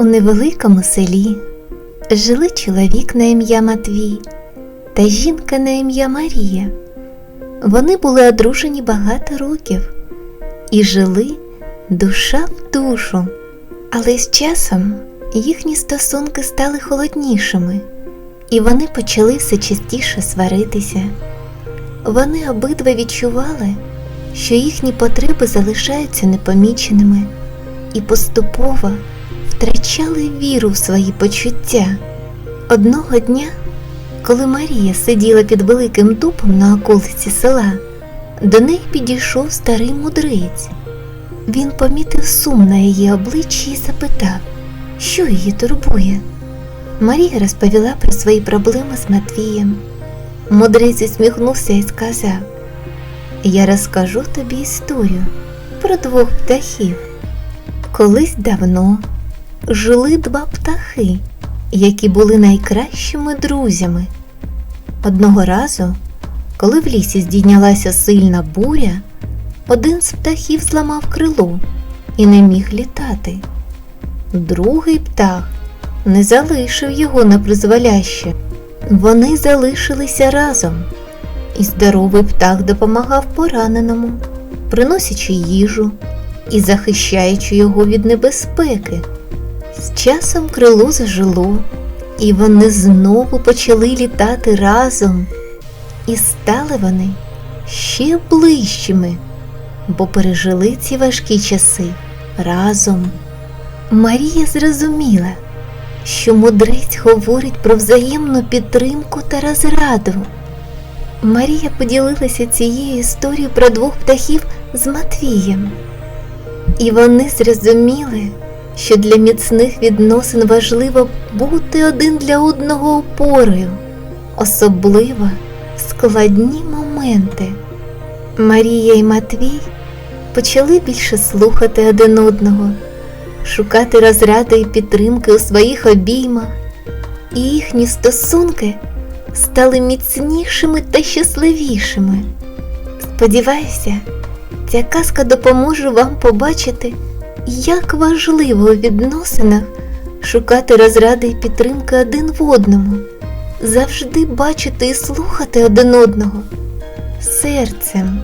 У невеликому селі жили чоловік на ім'я Матвій та жінка на ім'я Марія. Вони були одружені багато років і жили душа в душу, але з часом їхні стосунки стали холоднішими, і вони почали все частіше сваритися. Вони обидва відчували, що їхні потреби залишаються непоміченими і поступово втрачали віру в свої почуття. Одного дня, коли Марія сиділа під великим дубом на околиці села, до неї підійшов старий мудрець. Він помітив сум на її обличчі і запитав, що її турбує. Марія розповіла про свої проблеми з Матвієм. Мудрець усміхнувся і сказав: Я розкажу тобі історію про двох птахів. Колись давно жили два птахи, які були найкращими друзями. Одного разу, коли в лісі здійнялася сильна буря, один з птахів зламав крило і не міг літати. Другий птах не залишив його на призволяще. Вони залишилися разом, і здоровий птах допомагав пораненому, приносячи їжу і захищаючи його від небезпеки. З часом крило зажило, і вони знову почали літати разом, і стали вони ще ближчими, бо пережили ці важкі часи разом. Марія зрозуміла, що мудрець говорить про взаємну підтримку та розраду. Марія поділилася цією історією про двох птахів з Матвієм, і вони зрозуміли, що для міцних відносин важливо бути один для одного опорою, особливо складні моменти. Марія і Матвій почали більше слухати один одного, шукати розради і підтримки у своїх обіймах, і їхні стосунки стали міцнішими та щасливішими. Сподіваюся, ця казка допоможе вам побачити, як важливо у відносинах шукати розради і підтримки один в одному, завжди бачити і слухати один одного серцем.